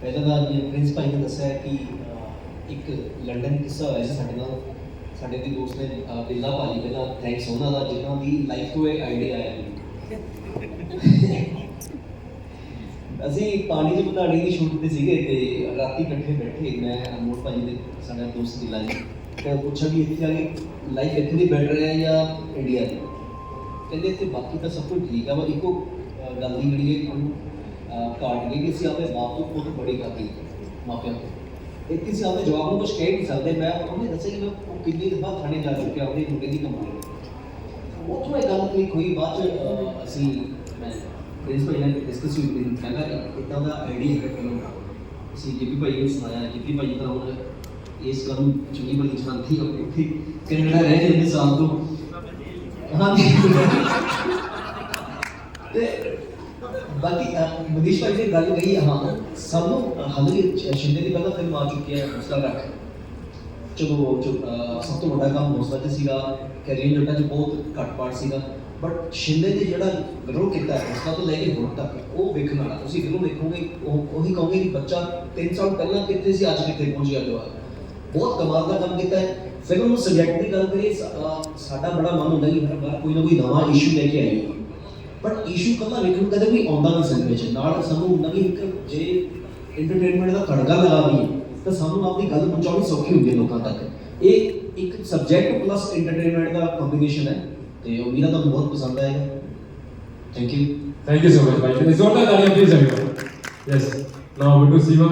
ਪਹਿਲਾਂ ਤਾਂ ਪ੍ਰਿੰਸ ਭਾਈ ਨੇ ਦੱਸਿਆ ਕਿ ਇੱਕ ਲੰਡਨ ਕਿੱਸਾ ਹੋਇਆ ਸੀ ਸਾਡੇ ਨਾਲ, ਸਾਡੇ ਦੀ ਦੋਸਤ ਨੇ ਬਿੱਲਾ ਭਾਜੀ ਪਹਿਲਾਂ ਥੈਂਕਸ ਉਹਨਾਂ ਦਾ, ਜਿਨ੍ਹਾਂ ਦੀ ਲਾਈਫ ਤੋਂ ਇਹ ਆਈਡੀਆ ਆਇਆ ਅਸੀਂ ਪਾਣੀ ਦੀ ਬਣਾਣੀ ਦੀ ਸ਼ੂਟ ਤੇ ਸੀਗੇ ਤੇ ਰਾਤੀ ਇਕੱਠੇ ਬੈਠੇ, ਮੈਂ, ਅਨਮੋਲ ਭਾਜੀ ਦੇ ਸਾਡਾ ਦੋਸਤ ਬਿੱਲਾ ਜੀ। ਤੇ ਪੁੱਛਿਆ ਕਿ ਇੱਥੇ ਆ ਕੇ ਲਾਈਫ ਇੱਥੇ ਦੀ ਬੈਟਰ ਹੈ ਜਾਂ ਇੰਡੀਆ ਦੀ? ਕਹਿੰਦੇ ਇੱਥੇ ਬਾਕੀ ਤਾਂ ਸਭ ਕੁਝ ਠੀਕ ਆ, ਪਰ ਇੱਕੋ ਗੱਲ ਦੀ ਜਿਹੜੀ ਹੈ ਉਹਨੂੰ ਅਹ, ਕਾਟ ਗਈ ਕਿ ਅਸੀਂ ਆਪਣੇ ਬਾਪ ਤੋਂ ਬਹੁਤ ਬੜੀ ਕਾਪੀ ਮਾਪਿਆਂ ਤੋਂ ਇੱਥੇ ਅਸੀਂ ਆਪਣੇ ਜਵਾਬ ਨੂੰ ਕੁਝ ਕਹਿ ਨਹੀਂ ਸਕਦੇ ਮੈਂ ਉਹਨੇ ਦੱਸਿਆ ਕਿ ਮੈਂ ਉਹ ਕਿੰਨੀ ਦਫਾ ਥਾਣੇ ਜਾ ਚੁੱਕਿਆ ਉਹਦੇ ਮੁੰਡੇ ਦੀ ਕੰਪਨੀ ਉੱਥੋਂ ਇਹ ਗੱਲ ਕਲਿੱਕ ਹੋਈ ਬਾਅਦ ਚ ਅਹ, ਅਸੀਂ ਮੈਂ ਪ੍ਰਿੰਸ ਭਾਈ ਨਾਲ ਡਿਸਕਸ ਹੋਈ ਮੈਂ ਕਹਿੰਦਾ ਇਦਾਂ ਦਾ ਆਈਡੀਆ ਹੈ ਫਿਲਮ ਦਾ ਅਸੀਂ ਜੀਪੀ ਭਾਈ ਨੂੰ ਸੁਣਾਇਆ ਜੀਪੀ ਭਾਈ ਤਾਂ ਹੁਣ ਇਸ ਗੱਲ ਨੂੰ ਚੰਗੀ ਬੜੀ ਜਾਣਦੀ ਹੋ ਬਾਕੀ ਅਹ, ਭਾਈ ਨੇ ਗੱਲ ਕਹੀ ਹਾਂ ਸਭ ਨੂੰ ਹਾਲੇ ਸ਼ਿੰਦੇ ਦੀ ਪਹਿਲਾਂ ਫਿਲਮ ਆ ਚੁੱਕੀ ਹੈ ਉਸਦਾ ਰੱਖ ਚਲੋ ਸਭ ਤੋਂ ਵੱਡਾ ਕੰਮ ਉਸ ਵਕਤ ਸੀਗਾ ਕੈਰੀਅਰ ਜੱਟਾ ਚ ਬਹੁਤ ਘੱਟ ਪਾਰਟ ਸੀਗਾ। ਬਟ ਸ਼ਿੰਦੇ ਨੇ ਜਿਹੜਾ ਗਰੋ ਕੀਤਾ ਹੈ ਉਸਦਾ ਤੋਂ ਲੈ ਕੇ ਹੁਣ ਤੱਕ ਉਹ ਵੇਖਣ ਵਾਲਾ। ਤੁਸੀਂ ਫਿਲਮ ਵੇਖੋਗੇ ਉਹ ਉਹੀ ਕਹੋਗੇ ਕਿ ਬੱਚਾ 3 ਸਾਲ ਪਹਿਲਾਂ ਕਿੱਥੇ ਸੀ ਅੱਜ ਕਿੱਥੇ ਪਹੁੰਚ ਗਿਆ ਹੈ ਬਹੁਤ ਕਮਾਲ ਦਾ ਕੰਮ ਕੀਤਾ ਹੈ। ਫਿਲਮ ਨੂੰ ਸਬਜੈਕਟ ਦੀ ਗੱਲ ਕਰੀਏ ਸਾਡਾ ਬੜਾ ਮਨ ਹੁੰਦਾ ਕਿ ਹਰ ਵਾਰ ਕੋਈ ਨਾ ਕੋਈ ਨਵਾਂ ਇਸ਼ੂ ਲੈ ਕੇ ਆਈਏ। ਬਟ ਇਸ਼ੂ ਕੱਲਾ ਵੇਖਣ ਨੂੰ ਕਦੇ ਵੀ ਆਉਂਦਾ ਨਹੀਂ ਸਿਨੇਮੇ 'ਚ ਨਾਲ ਸਾਨੂੰ ਹੁੰਦਾ ਕਿ ਇੱਕ ਜੇ ਐਂਟਰਟੇਨਮੈਂਟ ਦਾ ਤੜਕਾ ਲਗਾ ਦਈਏ ਤਾਂ ਸਾਨੂੰ ਆਪਣੀ ਗੱਲ ਪਹੁੰਚਾਉਣੀ ਸੌਖੀ ਹੁੰਦੀ ਹੈ ਲੋਕਾਂ ਤੱਕ ਇਹ ਇੱਕ ਸਬਜੈਕਟ ਪਲੱਸ ਐਂਟਰਟੇਨਮੈਂਟ ਦਾ ਕੰਬੀਨੇਸ਼ਨ ਹੈ ਤੇ ਉਮੀਦ ਹੈ ਤੁਹਾਨੂੰ ਬਹੁਤ ਪਸੰਦ ਆਏਗਾ thank you Thank you so much, Mike. It's not that I am please everyone. Yes. Now over to Siva.